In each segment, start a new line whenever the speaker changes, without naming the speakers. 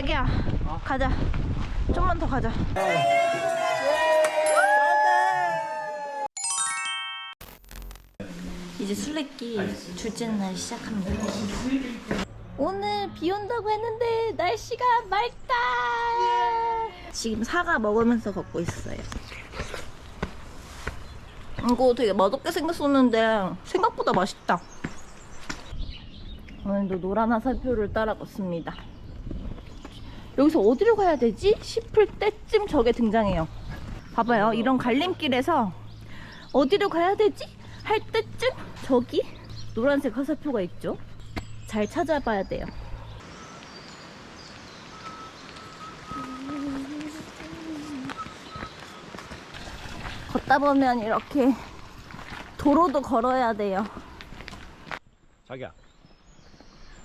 자기야 가자. 좀만 더 가자. 이제 술래길 둘째 날 시작합니다. 오늘 비 온다고 했는데 날씨가 맑다 지금 사과 먹으면서 걷고 있어요. 이거 되게 맛없게 생겼었는데 생각보다 맛있다. 오늘도 노란 화살표를 따라 걷습니다 여기서 어디로 가야 되지? 싶을 때쯤 저게 등장해요. 봐봐요. 이런 갈림길에서 어디로 가야 되지? 할 때쯤 저기 노란색 화살표가 있죠. 잘 찾아봐야 돼요. 걷다 보면 이렇게 도로도 걸어야 돼요.
자기야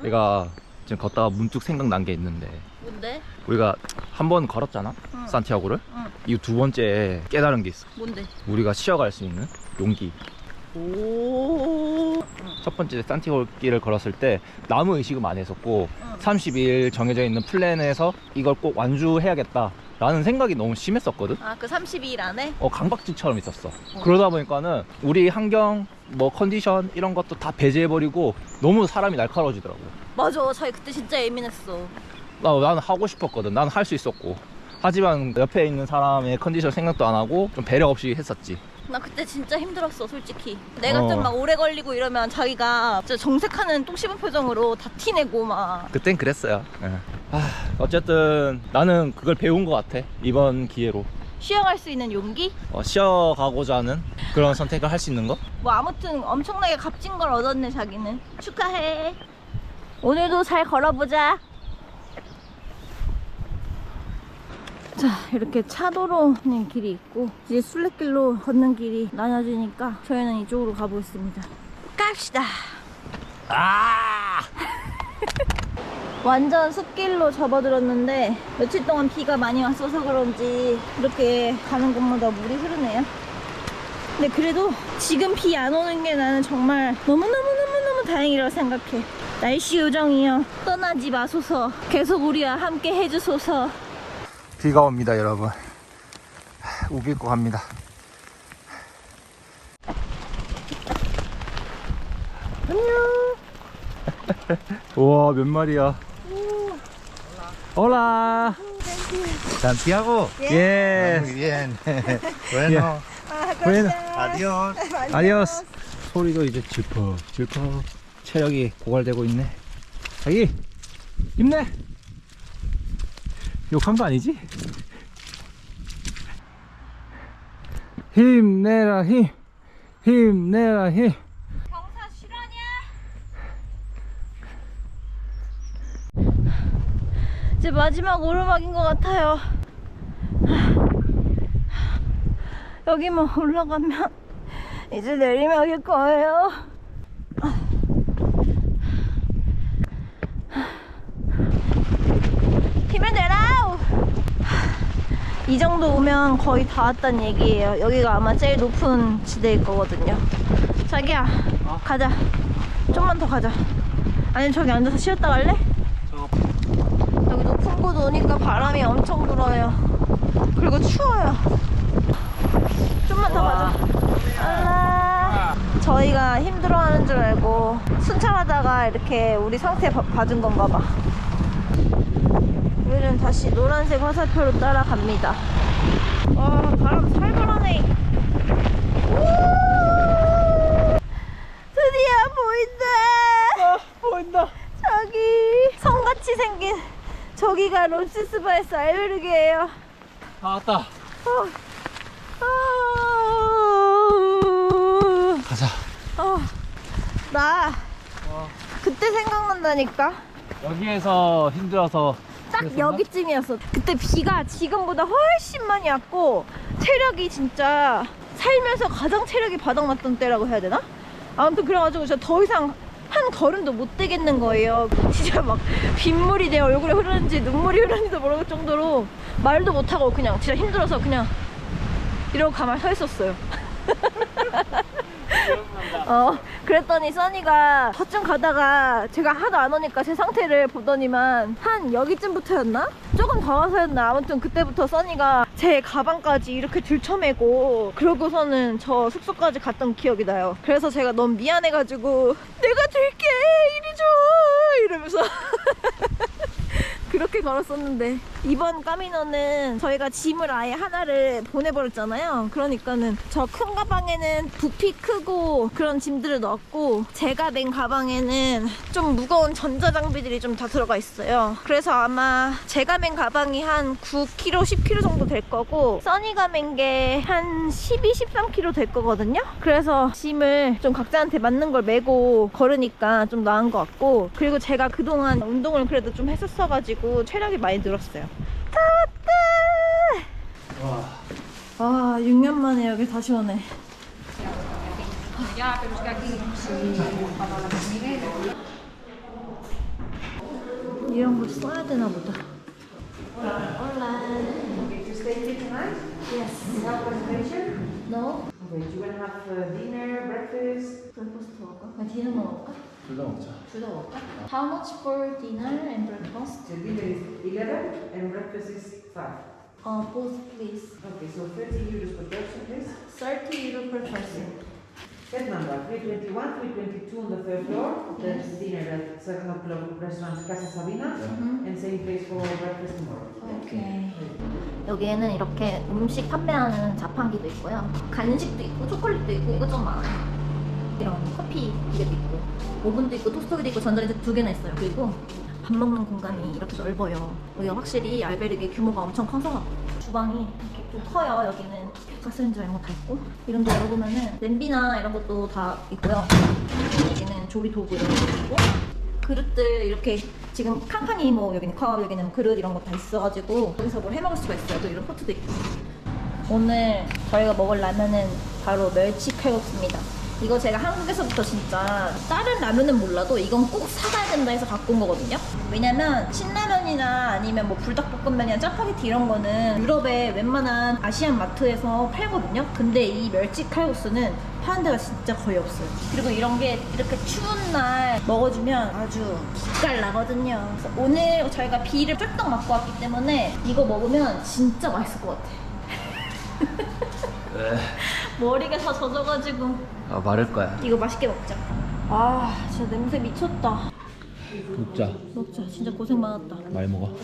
내가 지금 걷다가 문득 생각난 게 있는데
뭔데?
우리가 한 번 걸었잖아
응.
산티아고를
응.
이거 두 번째 깨달은 게 있어
뭔데?
우리가 쉬어갈 수 있는 용기
오.
첫 번째 산티아고 길을 걸었을 때 나무 의식은 많이 했었고
응.
30일 정해져 있는 플랜에서 이걸 꼭 완주해야겠다 라는 생각이 너무 심했었거든
아, 그 32일 안에?
어, 강박증처럼 있었어 그러다 보니까는 우리 환경 뭐 컨디션 이런 것도 다 배제해버리고 너무 사람이 날카로워지더라고
맞아. 자기 그때 진짜 예민했어.
나, 나는 하고 싶었거든. 나는 할 수 있었고. 하지만 옆에 있는 사람의 컨디션 생각도 안 하고 좀 배려 없이 했었지.
나 그때 진짜 힘들었어, 솔직히. 내가
어.
좀 막 오래 걸리고 이러면 자기가 진짜 정색하는 똥 씹은 표정으로 다 티내고 막.
그땐 그랬어요. 예. 아, 어쨌든 나는 그걸 배운 것 같아. 이번 기회로.
쉬어갈 수 있는 용기?
어, 쉬어가고자 하는 그런 선택을 할 수 있는 거?
뭐 아무튼 엄청나게 값진 걸 얻었네, 자기는. 축하해. 오늘도 잘 걸어보자. 자, 이렇게 차도로는 길이 있고, 이제 술래길로 걷는 길이 나눠지니까 저희는 이쪽으로 가보겠습니다. 갑시다.
아!
완전 숲길로 접어들었는데 며칠 동안 비가 많이 왔어서 그런지 이렇게 가는 곳마다 물이 흐르네요. 근데 그래도 지금 비 안 오는 게 나는 정말 너무너무너무너무 다행이라고 생각해. 날씨 요정이여 떠나지 마소서 계속 우리와 함께 해주소서
비가 옵니다, 여러분. 우길 거 갑니다. 안녕. 우와, 몇 마리야. Hola.
Santiago.
Yes.
Muy bien. bueno,
Bueno.
adiós.
아디오스. 소리도 이제 질퍽 질퍽. 체력이 고갈되고 있네. 자기 힘내. 욕한 거 아니지? 힘내라 힘. 힘내라 힘.
경사 실화냐? 이제 마지막 오르막인 것 같아요. 여기만 올라가면 이제 내리막일 거예요. 힘을 내라! 이 정도 오면 거의 다 왔단 얘기예요. 여기가 아마 제일 높은 지대일 거거든요. 자기야, 가자. 좀만 더 가자. 아니 저기 앉아서 쉬었다 갈래? 여기 높은 곳 오니까 바람이 엄청 불어요. 그리고 추워요. 좀만 더 가자. 알라. 저희가 힘들어하는 줄 알고 순찰하다가 이렇게 우리 상태 봐- 봐준 건가 봐. 우리는 다시 노란색 화살표로 따라갑니다. 와 바람 살벌하네. 우! 드디어 보인다.
보인다.
저기 성같이 생긴 저기가 론시스바에서 알베르게예요.
다 왔다.
어. 아.
가자.
어. 나 그때 생각난다니까.
여기에서 힘들어서
딱 여기쯤이었어. 그때 비가 지금보다 훨씬 많이 왔고 체력이 진짜 살면서 가장 체력이 바닥났던 때라고 해야 되나? 아무튼 그래가지고 진짜 더 이상 한 걸음도 못 되겠는 거예요. 진짜 막 빗물이 내 얼굴에 흐르는지 눈물이 흐르는지도 모를 정도로 말도 못하고 그냥 진짜 힘들어서 그냥 이러고 가만히 서 있었어요. 어 그랬더니 써니가 저쯤 가다가 제가 하도 안 오니까 제 상태를 보더니만 한 여기쯤부터였나? 조금 더 와서였나? 아무튼 그때부터 써니가 제 가방까지 이렇게 들쳐매고 그러고서는 저 숙소까지 갔던 기억이 나요. 그래서 제가 너무 미안해가지고 내가 들게 이리 줘 이러면서 그렇게 걸었었는데 이번 까미노는 저희가 짐을 아예 하나를 보내버렸잖아요. 그러니까는 저 큰 가방에는 부피 크고 그런 짐들을 넣었고 제가 맨 가방에는 좀 무거운 전자장비들이 좀 다 들어가 있어요. 그래서 아마 제가 맨 가방이 한 9kg, 10kg 정도 될 거고 써니가 맨 게 한 12, 13kg 될 거거든요. 그래서 짐을 좀 각자한테 맞는 걸 메고 걸으니까 좀 나은 것 같고 그리고 제가 그동안 운동을 그래도 좀 했었어가지고 체력이 많이 늘었어요 다 왔다 아 6년 만에 여기 다시 오네 이런 거 써야 되나 보다 No?
Okay, you will have uh, dinner, breakfast.
먹을까? 디너 먹을까?
둘 다 먹자.
둘 다 먹을까? How much for dinner and breakfast?
The dinner is 11 and breakfast is 5.
Uh, both please.
Okay, so 30 euros per person, please.
30 euro per person.
Bed number 321, 322 on the third floor. That's dinner at 7 o'clock restaurant Casa Sabina. And same place for breakfast tomorrow.
오케이. 여기에는 이렇게 음식 판매하는 자판기도 있고요. 간식도 있고 초콜릿도 있고 이것저것 많아요. 이런 커피 기계도 있고 오븐도 있고 토스터기도 있고 전자레인지 두 개나 있어요. 그리고 밥 먹는 공간이 이렇게 넓어요. 여기가 확실히 알베르게 규모가 엄청 커서 주방이 이렇게 좀 커요. 여기는 가스레인지 이런 거 다 있고 이런 데 열어보면은 냄비나 이런 것도 다 있고요. 여기는 조리 도구 이런 것도 있고 그릇들 이렇게 지금 칸칸이 뭐 여기는 컵 여기는 그릇 이런 거 다 있어가지고 여기서 뭘 해먹을 수가 있어요. 또 이런 포트도 있고. 오늘 저희가 먹을 라면은 바로 멸치 칼국수입니다. 이거 제가 한국에서부터 진짜 다른 라면은 몰라도 이건 꼭 사가야 된다 해서 갖고 온 거거든요. 왜냐면 신라면이나 아니면 뭐 불닭볶음면이나 짜파게티 이런 거는 유럽의 웬만한 아시안 마트에서 팔거든요. 근데 이 멸치 칼국수는 파는 데가 진짜 거의 없어요. 그리고 이런 게 이렇게 추운 날 먹어주면 아주 기깔 나거든요. 오늘 저희가 비를 쫄딱 맞고 왔기 때문에 이거 먹으면 진짜 맛있을 것 같아. 머리가 다 젖어가지고
아 마를 거야.
이거 맛있게 먹자. 아, 진짜 냄새 미쳤다.
먹자.
먹자. 진짜 고생 많았다.
많이 먹어.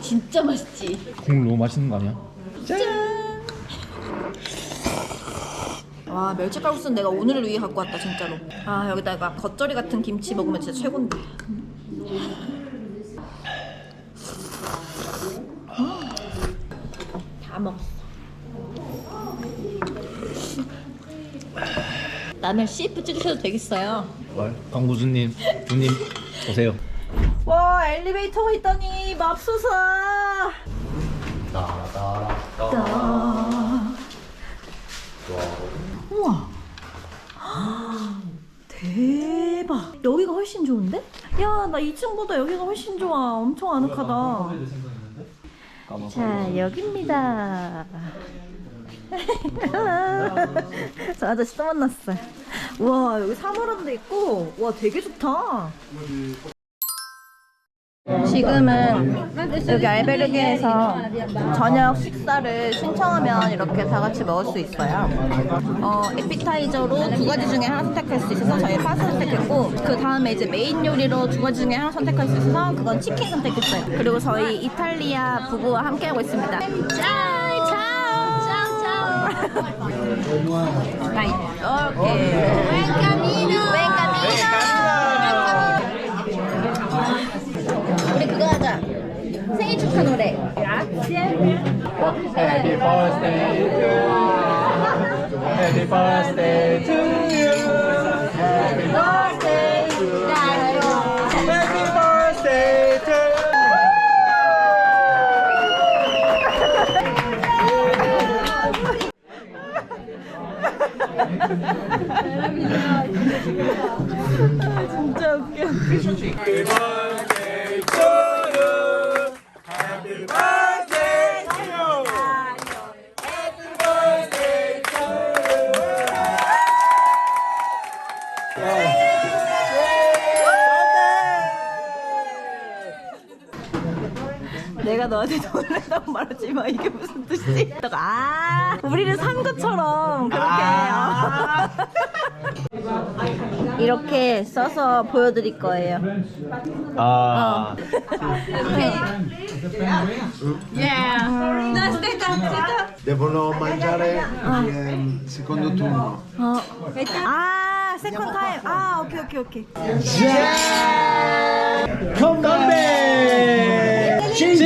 진짜 맛있지?
국물 너무 맛있는 거 아니야?
와, 멸치칼국수는 내가 오늘을 위해 갖고 왔다, 진짜로. 아, 여기다가 겉절이 같은 김치 먹으면 진짜 최고인데. 다 먹었어. 라면 CF 찍으셔도 되겠어요.
강구주님, 주님 오세요.
와 엘리베이터가 있다니 맙소사. 우와. 대박. 여기가 훨씬 좋은데? 야 나 2층보다 여기가 훨씬 좋아. 엄청 아늑하다. 자 여기입니다 저 아저씨 또 만났어요 우와 여기 사물함도 있고 와 되게 좋다 지금은 여기 알베르게에서 저녁 식사를 신청하면 이렇게 다 같이 먹을 수 있어요. 어, 에피타이저로 두 가지 중에 하나 선택할 수 있어서 저희 파스타 선택했고 그 다음에 이제 메인 요리로 두 가지 중에 하나 선택할 수 있어서 그건 치킨 선택했어요. 그리고 저희 이탈리아 부부와 함께 하고 있습니다. 차오 차오. 라이 오케이. 웬카미노 웬카미노. 우리 그거 하자. 생일 축하 노래.
Happy birthday to you. Happy birthday to
진짜 웃겨. 돈을 내라고 말하지만 이게 무슨? 너가 아 우리를 산 것처럼 그렇게 어. 이렇게 써서 보여드릴 거예요.
아.
Mangiare ehm, secondo turno.
어. 아 세컨 타임. 아 오케이 오케이 오케이.
칭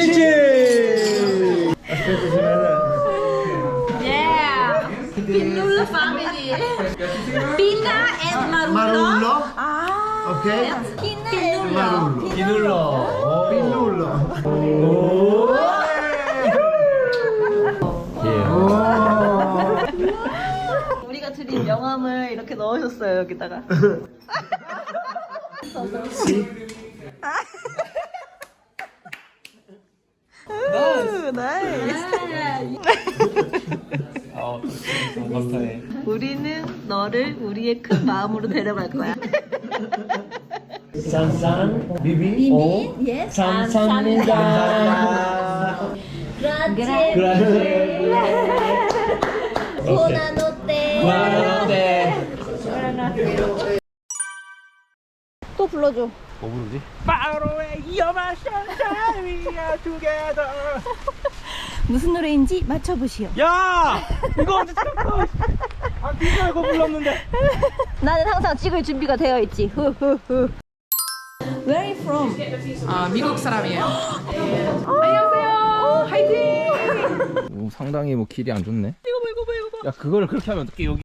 ok?
피눌러.
Marullo.
비눌러.
Pinnullo.
예.
우리가 드린 명함을 이렇게 넣으셨어요 여기다가. 우, 나이스.
어, 감사해.
우리는 너를 우리의 큰 마음으로 데려갈 거야.
Sansan, Bibi, O, 감사합니다.
Grazie.
Grazie.
Buonanotte.
Buonanotte.
또 불러줘.
뭐 부르지?
무슨 노래인지 맞춰보시오.
야! 이거 언제 찍었어? 아, 진짜 이거 불렀는데.
나는 항상 찍을 준비가 되어 있지. 후후후. Where are you from?
아, 미국 사람이에요.
오, 상당히 뭐 길이 안 좋네. 이거 봐, 이거 봐, 이거 봐. 야, 그거를 그렇게 하면 어떻게 여기